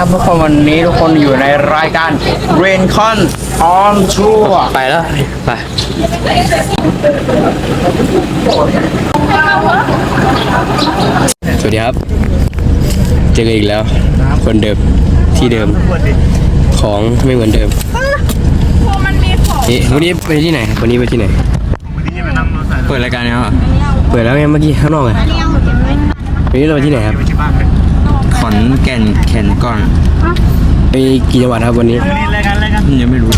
ครับทุกคนวันนี้ทุกคนอยู่ในรายการ Rain Con on Tour ไปแล้ว ไปสวัสดีครับ เจอกันอีกแล้ว คนเดิมที่เดิมของไม่เหมือนเดิมนี่วันนี้ไปที่ไหนวันนี้ไปที่ไหน เปิดรายการแล้วเหรอเปิดแล้วเมื่อกี้ข้างนอกไงวันนี้เราไปที่ไหนครับ ขอนแก่นแขนก่อนไปกี่จังหวัดครับวันนี้ยังไม่รู้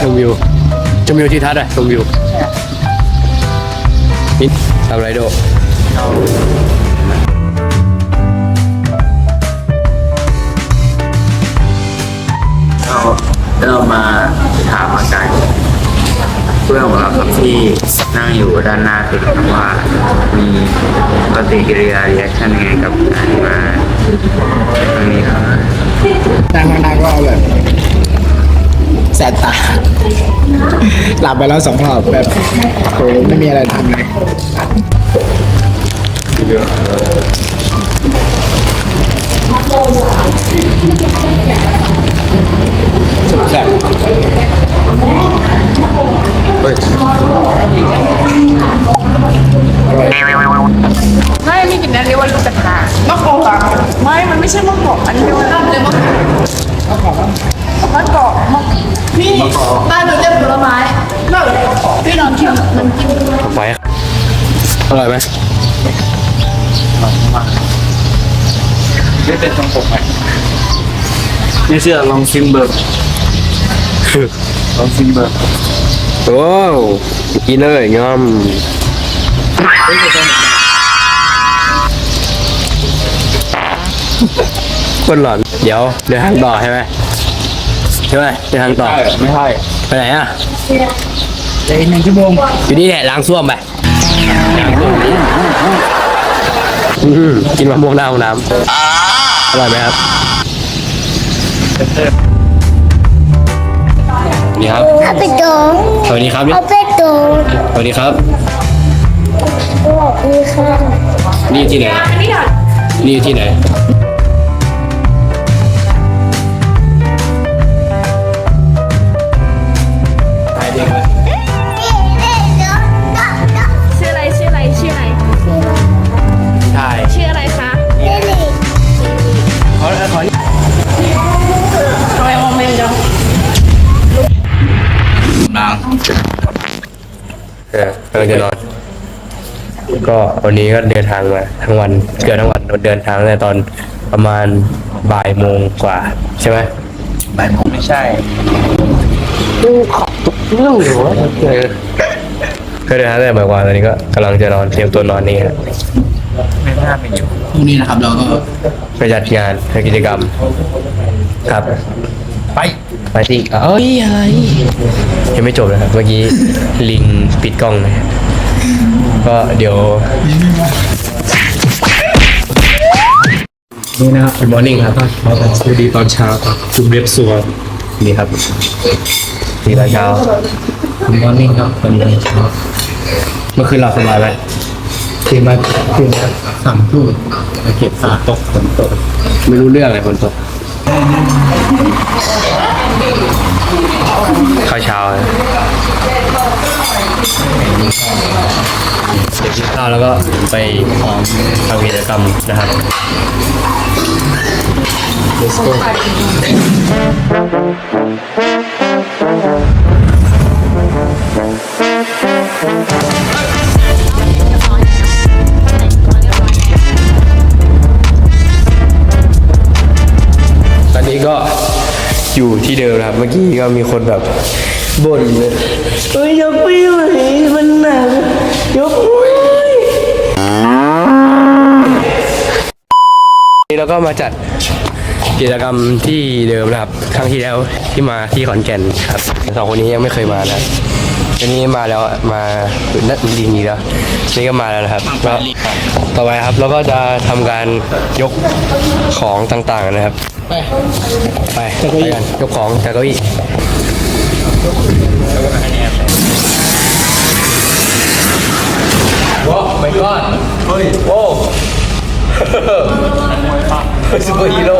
ชมวิวชมวิวที่ทัศน์อะชมวิวนี่ทำอะไรโด พื่อนของเราครับที่นั่งอยู่ด้านหน้าตึกครับว่ามีปฏิกิริยา reaction ยังไงกับการมาครั้งนี้ครับนั่งนั่งก็แบบแสบตา หลับไปแล้วสองรอบแบบโอ้ไม่มีอะไรทำเลยแซ่บ ไม่มีกลิ่นนั้นเรียกว่าลูกกระทามะกอกไม่ มันไม่ใช่มะกอกอันนี้เรียกว่าเลยมะกอกมะกอกมะกอกพี่บ้านหนูเรียกผลไม้แบบพี่นอนกินมันกินไฟอร่อยไหมไม่เป็นทรงผมไหมไม่เชื่อลองชิมเบิร์ลองชิมเบิร์ โอ้กินเลยงอมคนหลอน เดี๋ยวเดินทางต่อใช่ไหมใช่ไหมเดินทางต่อ ไม่ใช่ไปไหนอะเดี๋ยวอีกหนึ่งชั่วโมงอยู่นี่แหละล้างส้วมไปอื้อหือกินมะม่วงหน้าห้องน้ำอร่อยไหมครับ นี่ครับ เอาไปโดนสวัสดีครับนี่เอาไปโดนสวัสดีครับ สวัสดีค่ะ นี่ที่ไหน นี่ที่ไหน ก็วันนี้ก็เดินทางมาทั้งวันเกือบทั้งวันเดินทางตั้งแต่ตอนประมาณบ่ายโมงกว่า ใช่ไหมบ่ายโมงไม่ใช่เรื่องหรือวะก็เดินทางตั้งแต่บ่ายกว่าตอนนี้ก็กำลังจะนอนเตรียมตัวนอนนี่ฮะไม่น่าเป็นอยู่พรุ่งนี้นะครับ เราก็ไปจัดงานไปกิจกรรม ครับ ไปไปที่เอ้ยอะไรยังไม่จบนะครับ เมื่อกี้ลิงปิดกล้องนะ ก็เดี๋ยว นี่นะครับ Good morning ครับสวัสดีตอนเช้าครับจุ่มเล็บสัวนี่ครับนี่ตอนเช้าคุณมอร์นิ่งครับตอนนี้ตอนเช้าเมื่อคืนหลับสบายไหมคืนมาคืนมาสามทุ่มมาเก็บฝาตกฝนตกไม่รู้เรื่องเลยฝนตกข้าวเช้าเลย เดี๋ยวกินข้าวแล้วก็ไปทำกิจกรรมนะครับ Let's go ตอนนี้ก็อยู่ที่เดิมนะครับ เมื่อกี้ก็มีคนแบบบ่นเลยเฮ้ยยกไม่ไหวมันหนักยกไม่ไหวนี่ เราก็มาจัดกิจกรรมที่เดิมนะครับ ครั้งที่แล้วที่มาที่ขอนแก่นครับสองคนนี้ยังไม่เคยมานะอันนี้มาแล้วมานัดดีนี้แล้วนี่ก็มาแล้วนะครับแล้วต่อไปครับเราก็จะทำการยกของต่างๆนะครับ ไปไปไปกันยกของจากเก้าอี้ว้าวไม่ก้อนเฮ้ยโอ้ ซูเปอร์ฮีโร่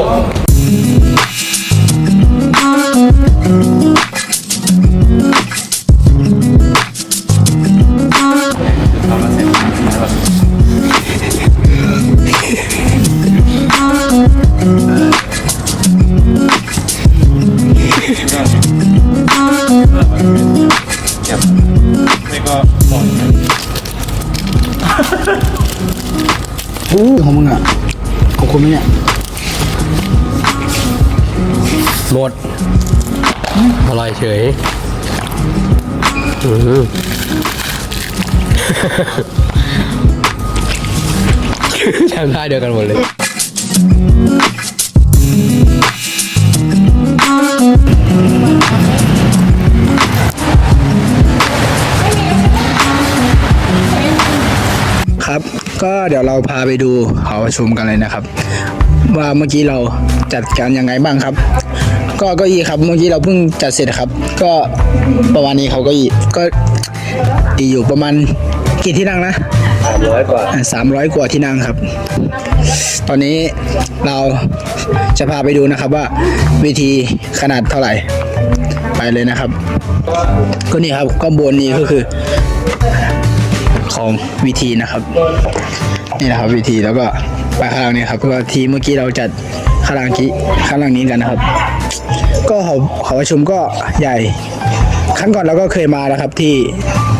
ทำท่าเดียวกันหมดเลย ครับ ก็เดี๋ยวเราพาไปดูหอประชุมกันเลยนะครับ ว่าเมื่อกี้เราจัดการยังไงบ้างครับ ก็เก้าอี้ครับเมื่อกี้เราเพิ่งจัดเสร็จครับ ก็ประมาณนี้เขาเก็อี้ก็ดีอยู่ประมาณกี่ที่นั่งนะร้อยกว่าสามร้อยกว่าที่นั่งครับ ตอนนี้เราจะพาไปดูนะครับว่าวิธีขนาดเท่าไหร่ ไปเลยนะครับ ก็นี่ครับก็บนนี้ก็คือ ของวิธีนะครับ นี่นะครับวิธีแล้วก็ ไปข้างล่าเนี้ครับก็ทีเมื่อกี้เราจัดข้างล่างกี้ข้างล่างนี้กันนะครับ ก็หอหอประชุมก็ใหญ่ครั้งก่อนเราก็เคยมานะครับที่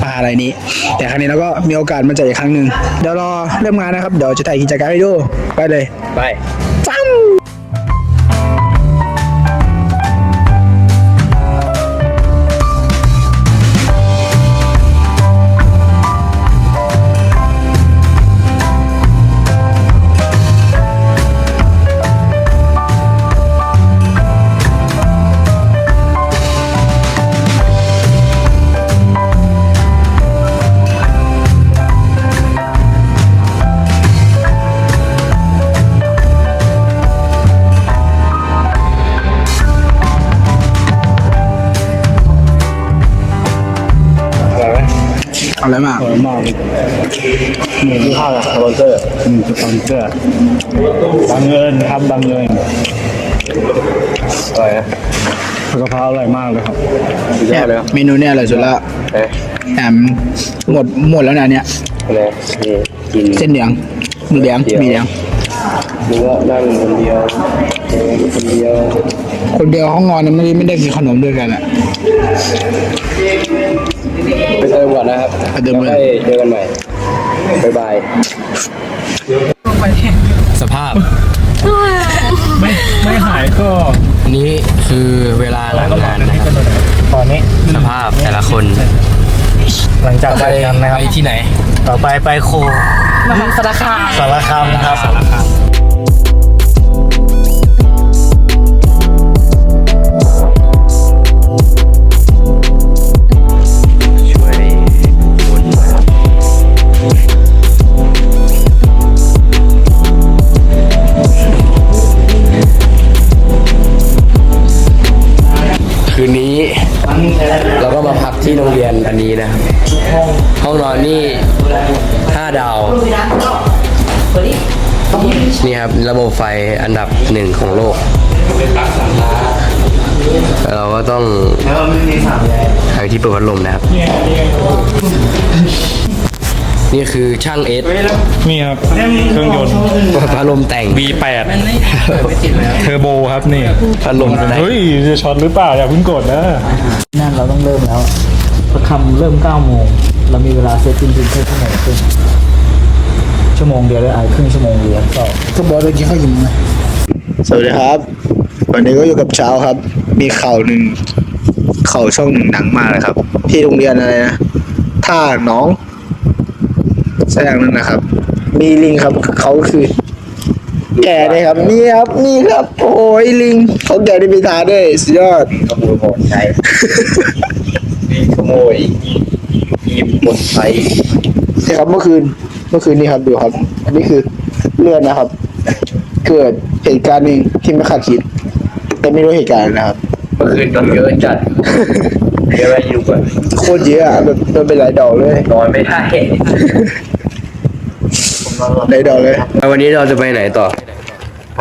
มหาลัยนี้ แต่ครั้งนี้เราก็มีโอกาสมาจัดอีกครั้งหนึ่งเดี๋ยวรอเริ่มงานนะครับ เดี๋ยวจะถ่ายกิจกรรมให้ดูไปเลยไป อาอะไรมาเอามากหมูที่ข้าวกับสปอนเซอร์อืมสปอนเซอร์บางเงินครับบางเงินอร่อยนะผักกะเพราอร่อยมากเลยครับสุดยอดเลยครับเมนูเนี่ยอร่อยสุดละเอ๊ะแถมหมดหมดแล้วนะเนี่ยอะไรนี่กินเส้นเหลืองมีเหลืองมีเหลืองหรือว่านั่งคนเดียวเออคนเดียว คนเดียวห้องนอนนะไม่ได้ไม่ได้กินขนมด้วยกันอะ ไปเติมก่อนนะครับไปเติมก่อน แล้วค่อยเจอกันใหม่บ๊ายบาย สภาพ ไม่หายก็นี้คือเวลาหลังงานนะครับตอนนี้ สภาพแต่ละคนหลังจากไปไปกันนะครับ ไปที่ไหน ต่อไปไปโคมหาสารคามสารคามนะครับ ที่โรงเรียนอันนี้นะครับ ห้องนอนนี่ห้าดาว นี่ครับระบบไฟอันดับหนึ่งของโลก เราก็ต้องหาที่เปิดพัดลมนะครับ นี่คือช่างเอสนี่ครับเครื่องยนต์พัดลมแต่ง V8 เทอร์โบครับนี่พัดลมแต่งเฮ้ยจะช็อตหรือเปล่าอย่าเพิ่งกดนะนั่นเราต้องเริ่มแล้ว ประคำเริ่ม9โมงเรามีเวลาเซตจริงๆแค่ชั่วโมงครึ่งชั่วโมงเดียวเลยไอ้ครึ่งชั่วโมงเรียนก็ก็บอกเมื่อกี้เขายิ้มไงสวัสดีครับ วันนี้ก็อยู่กับเช้าครับ มีข่าวหนึ่งข่าวช่องหนึ่งดังมากเลยครับ ที่โรงเรียนอะไรนะท่าน้องแสดงนั้นนะครับ มีลิงครับเขาคือ แก่เลยครับนี่ครับนี่ครับ โอ้ยลิงเขาแก่ได้ไปทานด้วยสุดยอดขโมยหมดใช้ ขโมยทีมบนไซนี่ครับเมื่อคืน เมื่อคืนนี่ครับดูครับ อันนี้คือเลือดนะครับ เกิดเหตุการณ์หนึ่งที่ไม่คาดคิด แต่ไม่รู้เหตุการณ์อะไรนะครับ เมื่อคืนต้องเยอะจัดเยอะไปอยู่ก่อนโคตรเยอะอะแบบโดนไปหลายดอกเลยนอนไม่ได้หลายดอกเลย แล้ววันนี้เราจะไปไหนต่อ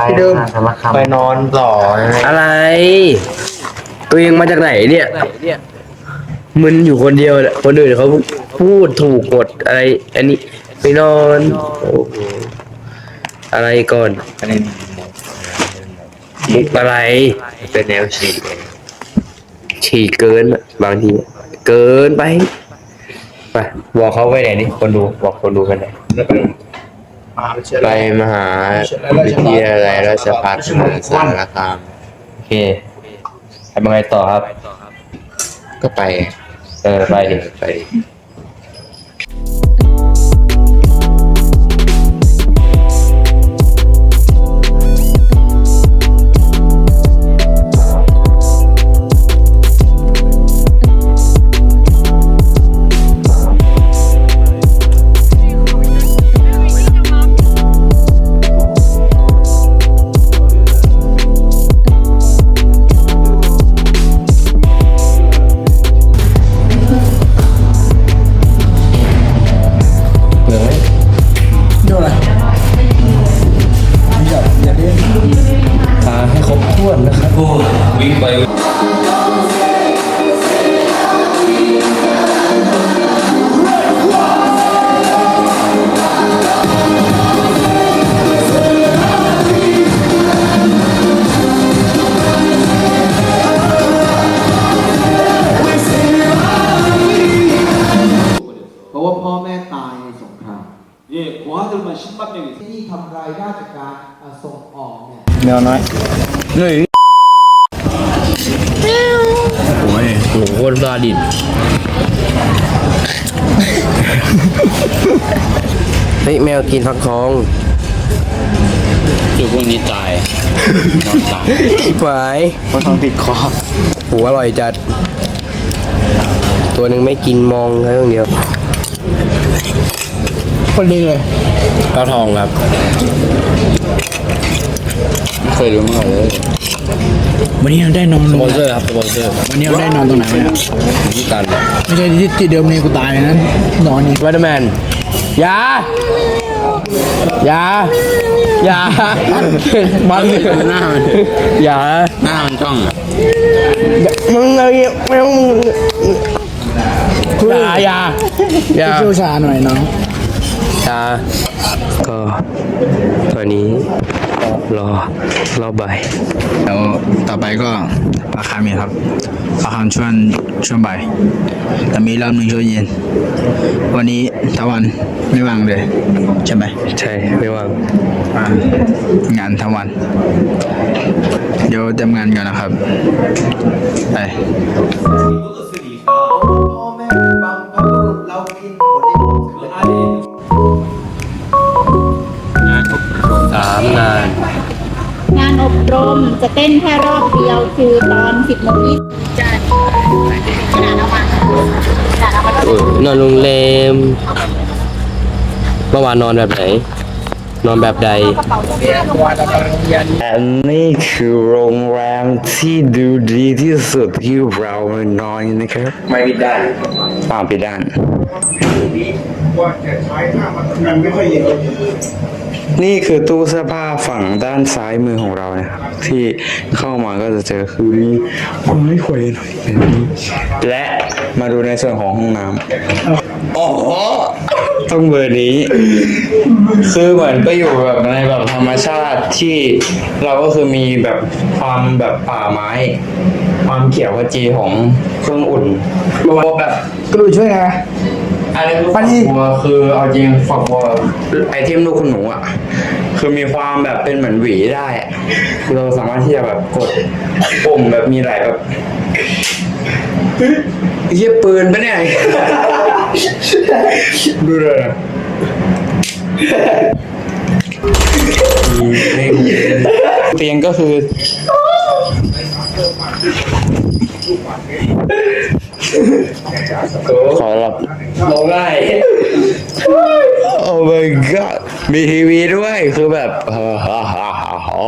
ที่เดิมไปนอนต่ออะไร ตัวเองมาจากไหนเนี่ย มึนอยู่คนเดียวแหละคนอื่นเขาพูดถูกหมดอะไร อันนี้ไปนอนโอ้โหอะไรก่อนมุกอะไรเป็นแนวฉีกฉี่เกินบางทีเกินไปไปบอกเขาไปไหนนี่คนดูบอกคนดูกันไหนไปมหาวิทยาลัยราชภัฏมุทรสารคามโอเคทำยังไงต่อครับ ก็ไป เอ เฮ้ยแมวกินฟักทองคือพวกนี้ตายนอนตายหมายฟักทองติดคอหูอร่อยจัด ตัวหนึ่งไม่กินมองแค่ตรงเดียว คนนี้เลยฟักทองครับไม่เคยรู้มาก่อนเลยวันนี้เราได้นอนสโรงปอนแรเซอมร์ครับสปอนเซอร์วันนี้เราได้นอนตรงไหนวะเนี่ยที่กันไม่ใช่ที่ที่เดิมนี่กูตายนะนอนนี่ว e เ e อร์แมน ยายายาบังหน้ามันยาหน้ามันจ้องอะมึงอะไรไม่ต้องมึงยายายาเชี่ยวชาญหน่อยน้องยาก็ตอนนี้ รอรอบ่ายแล้วต่อไปก็ปลาคาร์มครับปลาคาร์มช่วงช่วงบ่ายแต่มีรอบหนึ่งช่วงเย็น วันนี้ตะวันไม่ว่างเลย ใช่ไหมใช่ไม่ว่างว่างงานทั้งวัน เดี๋ยวเตรียมงานก่อนนะครับไป รมจะเต้นแค่รอบเดียวคือตอน 10โมง20จะขนาดเอามาขนาดเอามาเออนอนโรงแรมเมื่อวานนอนแบบไหน นอนแบบใดอันนี้คือโรงแรมที่ดูดีที่สุดที่เรานอนนะครับไม่ปิดด้านอ่าปิดด้านนี่คือยเยอะ นี่คือตู้เสื้อผ้าฝั่งด้านซ้ายมือของเรานะครับที่เข้ามาก็จะเจอคือมีคนไม่ควรหน่อยเป็นนี้และมาดูในส่วนของห้องน้ำอ๋อต้องเบอร์นี้ คือเหมือนไปอยู่แบบในแบบธรรมชาติที่เราก็คือมีแบบความแบบป่าไม้ ความเขียวขจีของเครื่องอุ่นตัวแบบกระดูช่วยไงอันนี้คือฝักบัวคือเอาจริงฝักบัวไอเทมลูกคุณหนูอะ คือมีความแบบเป็นเหมือนหวีได้อะเราสามารถที่จะแบบกดปุ่มแบบมีหลายแบบเยี่ยปืนปะเนี่ย ดูเลยนะเตียงก็คือขอรับร้องไห้ โอ้ my god มีทีวีด้วยคือแบบฮ่าฮ่าฮ่าฮ่าอ๋อ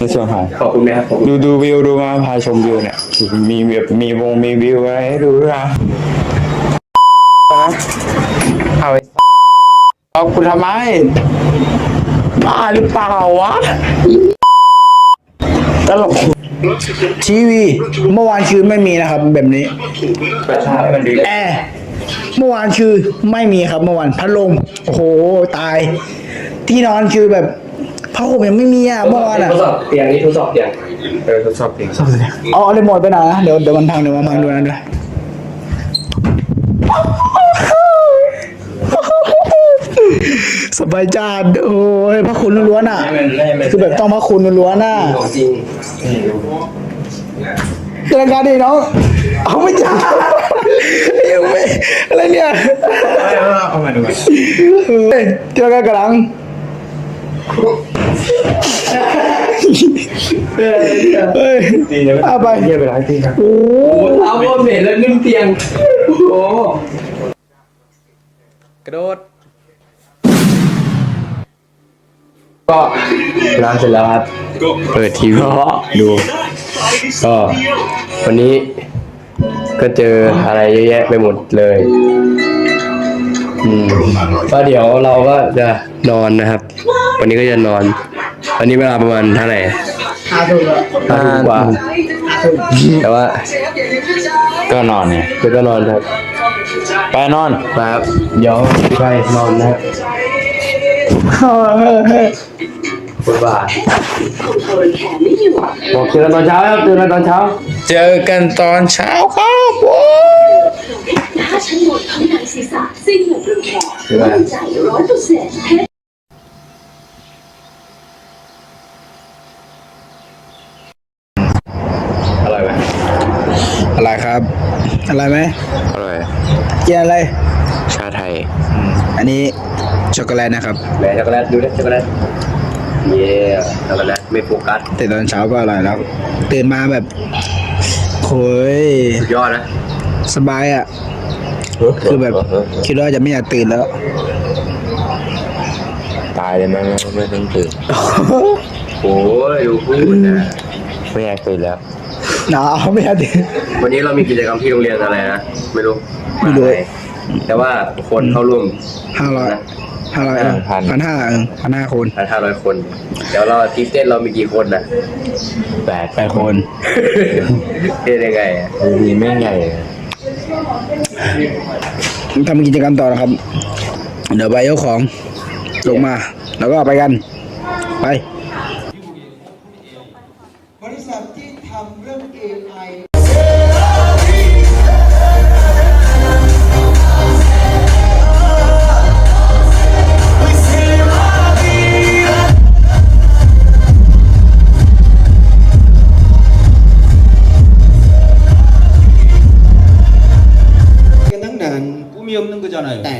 ในส่วนของขอบคุณนะครับผมดูดูวิวดูมาพาชมวิวเนี่ย มีแบบมีวงมีวิวอะไรให้ดูด้วยนะเอาไอ้เอาคุณทำไมบ้าหรือเปล่าวะตลกทีวีเมื่อวานคือไม่มีนะครับแบบนี้ประชาให้มันดีแอร์เมื่อวานคือไม่มีครับเมื่อวานพัดลมโอ้โหตาย ที่นอนคือแบบ ผ้าห่มยังไม่มีอะเมื่อวานอะทดสอบเตียงนี้ทดสอบเตียงเออทดสอบเองเอาเอารีโมทไปหน่อยนะเดี๋ยวเดี๋ยวมันพังเดี๋ยวมันพังดูนั่นด้วยสบายจานโอ้ยพระคุณล้วนๆอะ คือแบบต้องพระคุณล้วนๆน่ะของจริงเจรการดีน้องเอาไม่จ้าเอ้ยไม่อะไรเนี่ยเอามาดูกันเฮ้ยเจรการกำลัง เฮ้ยเอาไปเยี่ยไปหลางที่ครับโอ้เอาบนเบสแล้วนึ่งเตียง โอ้กระโดด ก็ล้างเสร็จแล้วครับ เปิดทีวีดู ก็วันนี้ก็เจออะไรเยอะแยะไปหมดเลยอืมก็เดี๋ยวเราก็จะนอนนะครับ วันนี้ก็จะนอน วันนี้เวลาประมาณเท่าไหร่ห้าทุ่มกว่า แต่ว่าก็นอนเนี่ยเดี๋ยวก็นอนครับไปนอนครับเดี๋ยวไปนอนนะครับบ๊ายบายบอกเจอกันตอนเช้าครับเจอกันตอนเช้า เจอกันตอนเช้าครับโว้ถ้าฉันหมดข้างในศีรษะสิ้นหมดเรื่องแขกบ๊ายบายใจร้อยเปอร์เซ็นต์ อร่อยไหม อะไรครับ อะไรไหมอร่อยกินอะไร ชาไทย อันนี้ช็อกโกแลตนะครับแหมช็อกโกแลตดูดิช็อกโกแลตเย้ช็อกโกแลตไม่โฟกัสแต่ตอนเช้าก็อร่อยแล้วตื่นมาแบบโอ้ยสุดยอดนะสบายอะ คือแบบคิดว่าจะไม่อยากตื่นแล้ว ตายเลยไหมไม่ไม่ต้องตื่นโอ้ยดูพูดนะไม่อยากตื่นแล้ว หนาวไม่อยากตื่นวันนี้เรามีกิจกรรมที่โรงเรียนอะไรนะ ไม่รู้ไม่รู้แต่ว่าคนเข้าร่วม ห้าร้อยห้าร้อยพัน พันห้าเออพันห้าคนพันห้าร้อยคน เดี๋ยวเราทีมเต้นเรามีกี่คนนะแปดแปดคนเต้นยังไงอะมีแม่งใหญ่เลยทำกิจกรรมต่อนะครับ เดี๋ยวไปยกของ ลงมา แล้วก็ไปกัน ไป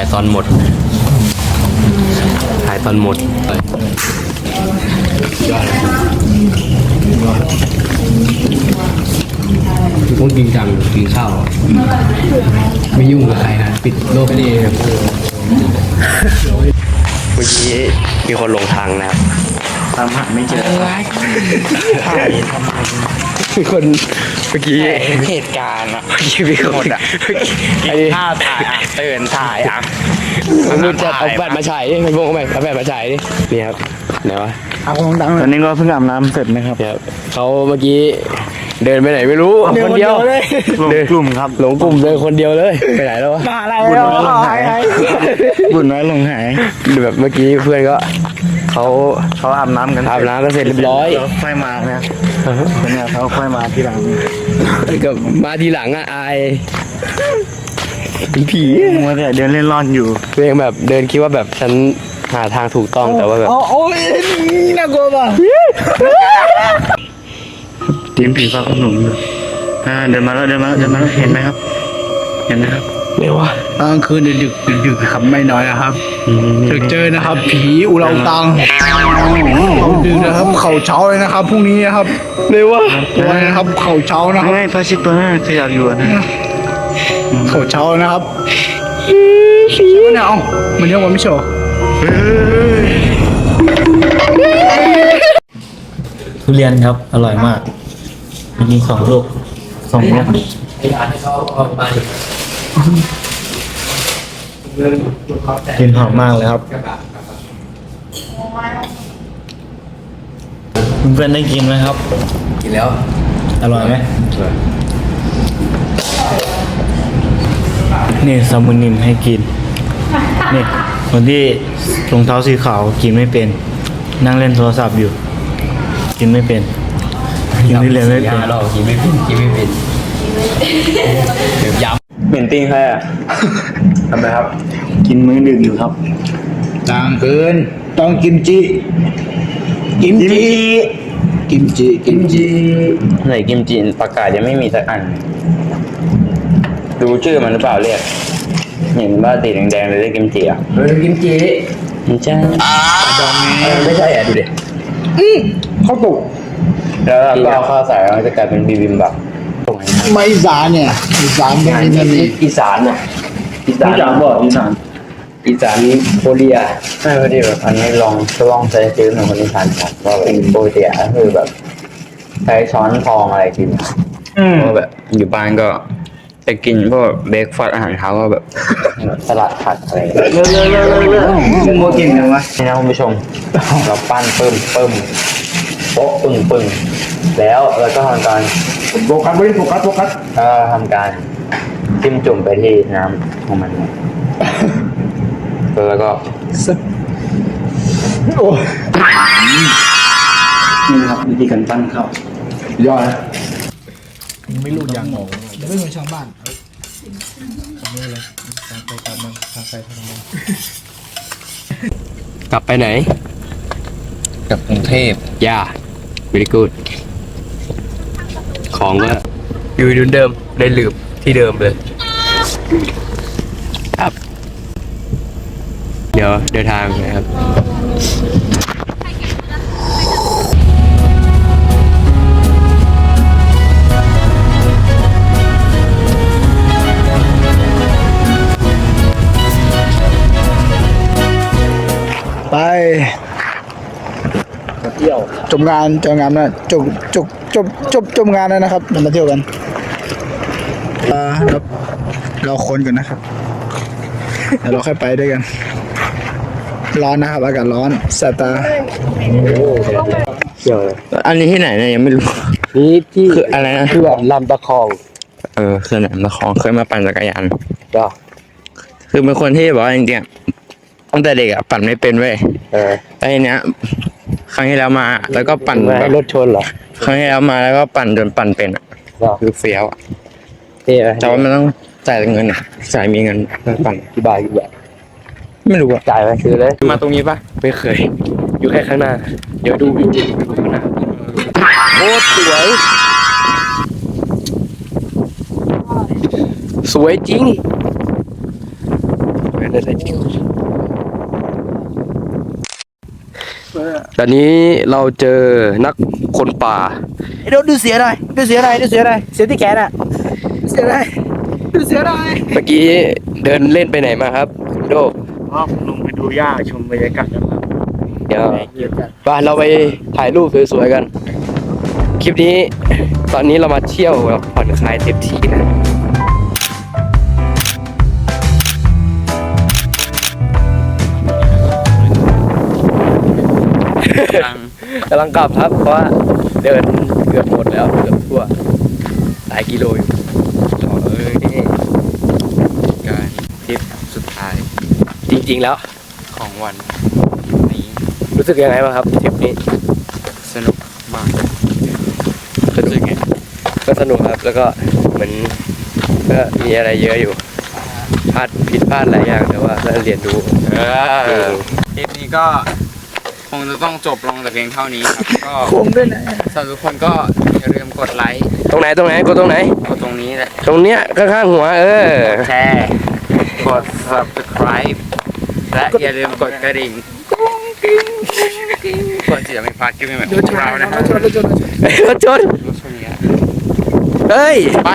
ายตอนหมด ถ่ายตอนหมดยอดต้องจริงจังกินข้าว ไม่ยุ่งกับใครนะ ปิดโลกไปนี่เมื่อกี้มีคนหลงทางนะครับตามหาไม่เจอมีคน เมื่อกี้ เหตุการณ์อะเมื่อกี้มีคนอะกินข้าวถ่ายอะตื่นถ่ายอะผมรู้จะเอาแบตมาฉายดิเป็นวงเอาแบตเอาแบตมาฉายดินี่ครับไหนวะเอาของดังเลตอยนนี้ก็เพิ่งอาบน้ำเสร็จนะครับเนี่ยครับเขาเมื่อกี้เดินไปไหนไม่รู้เดินคนเดียวเลยหลงกลุ่มครับหลงกลุ่มเดินคนเดียวเลยไปไหนแล้ววะมาอะไรแล้วหายหายบุญน้อยลงหายแบบเมื่อกี้เพื่อนก็ เขาเขาอาบน้ำกันอาบน้ำกันเสร็จเรียบร้อย แล้วค่อยมาเนี่ยเนี่ยเขาค่อยมาที่หลังกับมาทีหลังอะอายเป็นผีมัวแต่เดินเล่นร่อนอยู่ตัวเองแบบเดินคิดว่าแบบฉันหาทางถูกต้องแต่ว่าแบบโอ้โอ้ยนี่น่ากลัวป่ะทีมผีฟ้าขนมอยู่อ่าเดินมาแล้วเดินมาแล้วเดินมาแล้วเห็นไหมครับ เห็นไหมครับ ไม่ว่าตอนกลางคืนดึกๆดึกๆครับไม่น้อยนะครับจะเจอนะครับ ผีอุเราตังเขาดึกนะครับ เขาเช้าเลยนะครับพรุ่งนี้นะครับไม่ว่าตัวนี้นะครับ เขาเช้านะครับไม่พระชิดตัวนั้นขยับอยู่นะเขาเช้านะครับผีเนี่ยเอามันเรียกว่าไม่ใช่เหรอทุเรียนครับ อร่อยมาก มีกินสองลูกสองลูก กินหอมมากเลยครับเพื่อนๆได้กินไหมครับ กินแล้ว อร่อยไหมนี่ซามูนิมให้กิน นี่คนที่รองเท้าสีขาวกินไม่เป็น นั่งเล่นโทรศัพท์อยู่ กินไม่เป็นกินทุเรียนไม่เป็นหรอกกินไม่เป็นกินไม่เป็นเดี๋ยวยำ เหม็นติ้งใครอะทำไมครับ กินมื้อดึกอยู่ครับกลางคืนต้องกิมจิ กิมจิ กิมจิ กิมจิไหนกิมจิประกาศยังไม่มีสักอัน ดูชื่อมันหรือเปล่าเรียกเห็นว่าสีแดงๆเลยเรียกกิมจิอะเฮ้ยกิมจิไม่ใช่เออไม่ใช่อะดูดิเขาตกแล้วเราก็เอาข้าวใส่แล้วมันจะกลายเป็นบิบิมบับ ไม่อีสานเนี่ยอีสานเป็นอินเทอร์เน็ตอีสานอะอีสานอีสานบอกอีสานอีสานนี้โคเรียใช่พอดีแบบอันนี้ลองทดลองใช้ชีวิตของคนอีสานครับว่าแบบปกติก็คือแบบใช้ช้อนทองอะไรกินเพราะแบบอยู่บ้านก็จะกินพวกเบรกฟาสต์อาหารเช้าก็แบบสลัดผัดอะไรเร็วเร็วเร็วเร็วเร็วมึงมากินกันวะนี่นะคุณผู้ชมเราปั้นปึ้มปึ้มโป๊ะปึ้งปึ้งแล้วเราก็ทำการ โฟกัสไม่ได้โฟกัสโฟกัสก็ทำการจิ้มจุ่มไปที่น้ำของมันแล้วก็โอ้ยนี่นะครับวิธีการปั้นข้าวยอดนะไม่รู้อย่างหนูไม่เหมือนชาวบ้านกลับไปไหน กับกรุงเทพย่า very good ของก็อยู่ดุนเดิมได้ลืมที่เดิมเลย ครับ เดี๋ยวเดินทางนะครับ ที่ยวจบงานจบงานนะจบจบจบจบจบงานแล้วนะครับเรามาเที่ยวกันอ่าเราเราคนกันนะครับเดี๋ยวเราค่อยไปด้วยกัน ร้อนนะครับอากาศร้อนแสบตาอันนี้ที่ไหนเนี่ยยังไม่รู้ นี่ที่คืออะไรนะ คือแบบลำตะคอง เออสนามนครเคยมาปั่นจักรยานก็คือเป็นคนที่บอกว่าจริงๆอะตั้งแต่เด็กอะปั่นไม่เป็นเว้ยเออแล้วทีเนี้ย ครั้งที่แล้วมา แล้วก็ปั่นไม่แบให้บรถชนเหรอครั้งที่แล้วมาแล้วก็ปั่นจนปั่นเป็นอะก็คือเฟี้ยวอะนี่ไงแต่ว่ามันต้องจ่ายเงินอะจ่ายมีเงินเพื่อปั่นกี่บาทกี่บาทไม่รู้อะจ่ายไปซื้อเลยมาตรงนี้ปะไม่เคย อยู่แค่ข้างหน้า เดี๋ยวดูวิวจริงดูข้างหน้าโคตรสวย สวยจริงสวยเลยจริง ตอนนี้เราเจอนักคนป่าเดี๋ยวดูเสียหน่อยดูเสียหน่อยดูเสียหน่อยเสียที่แขนอะดูเสียหน่อยดูเสียหน่อยเมื่อกี้เดินเล่นไปไหนมาครับคุณโดก็ลงไปดูหญ้าชมบรรยากาศนะครับเดี๋ยวไปเราไปถ่ายรูปสวยๆกัน คลิปนี้ ตอนนี้เรามาเที่ยวแบบผ่อนคลายเต็มที่นะ กำลังกลับครับ เพราะว่าเดินเกือบหมดแล้วเกือบทั่วหลายกิโลอยู่เออนี่การทริปสุดท้ายจริง ๆ แล้วของวันนี้รู้สึกยังไงบ้างครับทริปนี้สนุกมากรู้สึกไงก็สนุกครับแล้วก็เหมือนก็มีอะไรเยอะอยู่พลาดผิดพลาดหลายอย่างแต่ว่าก็เรียนรู้เออคลิปนี้ก็ คงจะต้องจบลงแต่เพียงเท่านี้ครับ ก็คงด้วยนะสำหรับทุกคนก็อย่าลืมกดไลค์ตรงไหนตรงไหนกดตรงไหน กดตรงนี้แหละตรงเนี้ยข้างๆหัวเออ แชร์กด subscribe และอย่าลืมกดกระดิ่งก่อนที่จะไม่พลาดคลิปใหม่ๆของเรานะครับรถชนรถชนนี้เฮ้ย ไป